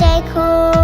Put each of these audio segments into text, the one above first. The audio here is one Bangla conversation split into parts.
Stay cool.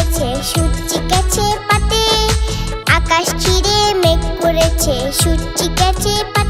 উড়েছে সূর্যি গেছে পাতে। আকাশ চিরে মেঘ পড়েছে সূর্যি গেছে পাতে।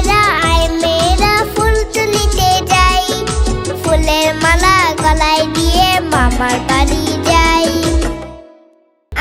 তুলিতে যাই ফুলের মালা গলায় দিয়ে মামার বাড়ি যাই